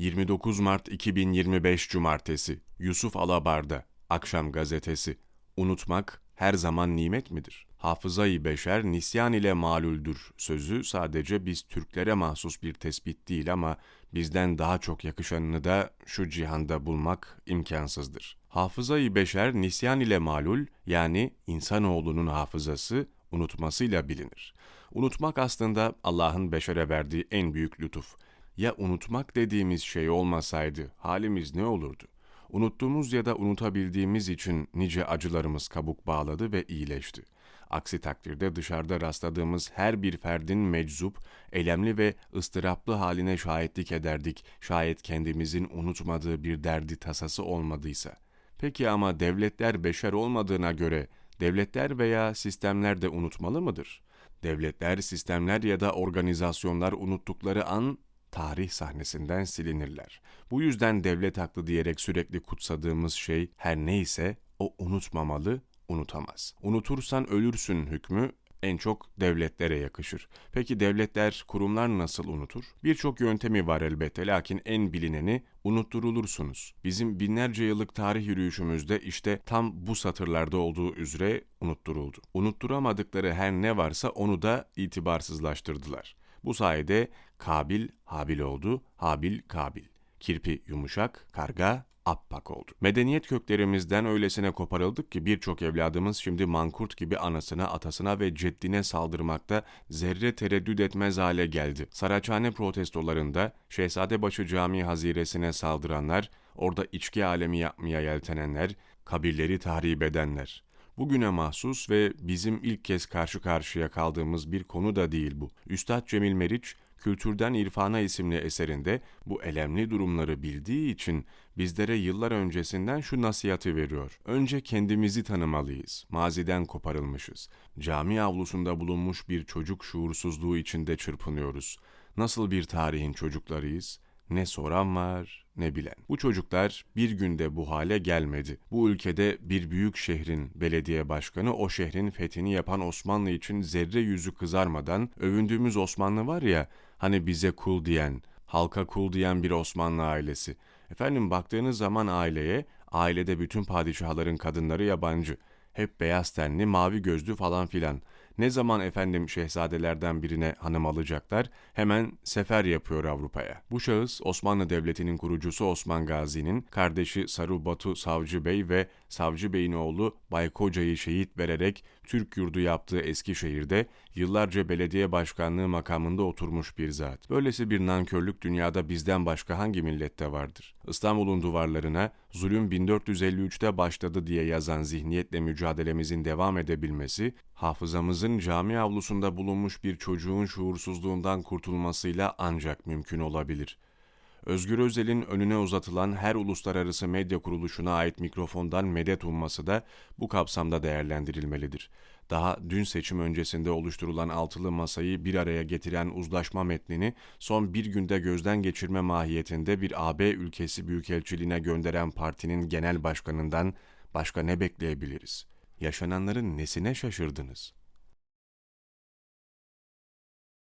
29 Mart 2025 Cumartesi Yusuf Alabar'da Akşam Gazetesi Unutmak her zaman nimet midir? Hafızayı beşer nisyan ile malüldür sözü sadece biz Türklere mahsus bir tespit değil ama bizden daha çok yakışanını da şu cihanda bulmak imkansızdır. Hafızayı beşer nisyan ile malul yani insanoğlunun hafızası unutmasıyla bilinir. Unutmak aslında Allah'ın beşere verdiği en büyük lütuf. Ya unutmak dediğimiz şey olmasaydı halimiz ne olurdu? Unuttuğumuz ya da unutabildiğimiz için nice acılarımız kabuk bağladı ve iyileşti. Aksi takdirde dışarıda rastladığımız her bir ferdin meczup, elemli ve ıstıraplı haline şahitlik ederdik şayet kendimizin unutmadığı bir derdi tasası olmadıysa. Peki ama devletler beşer olmadığına göre devletler veya sistemler de unutmalı mıdır? Devletler, sistemler ya da organizasyonlar unuttukları an tarih sahnesinden silinirler. Bu yüzden devlet haklı diyerek sürekli kutsadığımız şey her neyse o unutmamalı, unutamaz. Unutursan ölürsün hükmü en çok devletlere yakışır. Peki devletler, kurumlar nasıl unutur? Birçok yöntemi var elbette lakin en bilineni unutturulursunuz. Bizim binlerce yıllık tarih yürüyüşümüzde işte tam bu satırlarda olduğu üzere unutturuldu. Unutturamadıkları her ne varsa onu da itibarsızlaştırdılar. Bu sayede Kabil Habil oldu, Habil Kabil. Kirpi yumuşak, karga appak oldu. Medeniyet köklerimizden öylesine koparıldık ki birçok evladımız şimdi mankurt gibi anasına, atasına ve ceddine saldırmakta zerre tereddüt etmez hale geldi. Saraçhane protestolarında Şehzadebaşı Camii haziresine saldıranlar, orada içki alemi yapmaya yeltenenler, kabirleri tahrip edenler. Bugüne mahsus ve bizim ilk kez karşı karşıya kaldığımız bir konu da değil bu. Üstad Cemil Meriç, Kültürden İrfana isimli eserinde bu elemli durumları bildiği için bizlere yıllar öncesinden şu nasihati veriyor. Önce kendimizi tanımalıyız. Maziden koparılmışız. Cami avlusunda bulunmuş bir çocuk şuursuzluğu içinde çırpınıyoruz. Nasıl bir tarihin çocuklarıyız? Ne soran var, ne bilen. Bu çocuklar bir günde bu hale gelmedi. Bu ülkede bir büyük şehrin belediye başkanı o şehrin fethini yapan Osmanlı için zerre yüzü kızarmadan övündüğümüz Osmanlı var ya, hani bize kul diyen, halka kul diyen bir Osmanlı ailesi. Efendim baktığınız zaman aileye, ailede bütün padişahların kadınları yabancı. Hep beyaz tenli, mavi gözlü falan filan. Ne zaman efendim şehzadelerden birine hanım alacaklar, hemen sefer yapıyor Avrupa'ya. Bu şahıs Osmanlı Devleti'nin kurucusu Osman Gazi'nin kardeşi Saru Batu Savcı Bey ve Savcı Bey'in oğlu Baykoca'yı şehit vererek Türk yurdu yaptığı Eskişehir'de yıllarca belediye başkanlığı makamında oturmuş bir zat. Böylesi bir nankörlük dünyada bizden başka hangi millette vardır? İstanbul'un duvarlarına zulüm 1453'te başladı diye yazan zihniyetle mücadelemizin devam edebilmesi, hafızamızın cami avlusunda bulunmuş bir çocuğun şuursuzluğundan kurtulmasıyla ancak mümkün olabilir. Özgür Özel'in önüne uzatılan her uluslararası medya kuruluşuna ait mikrofondan medet umması da bu kapsamda değerlendirilmelidir. Daha dün seçim öncesinde oluşturulan altılı masayı bir araya getiren uzlaşma metnini son bir günde gözden geçirme mahiyetinde bir AB ülkesi büyükelçiliğine gönderen partinin genel başkanından başka ne bekleyebiliriz? Yaşananların nesine şaşırdınız?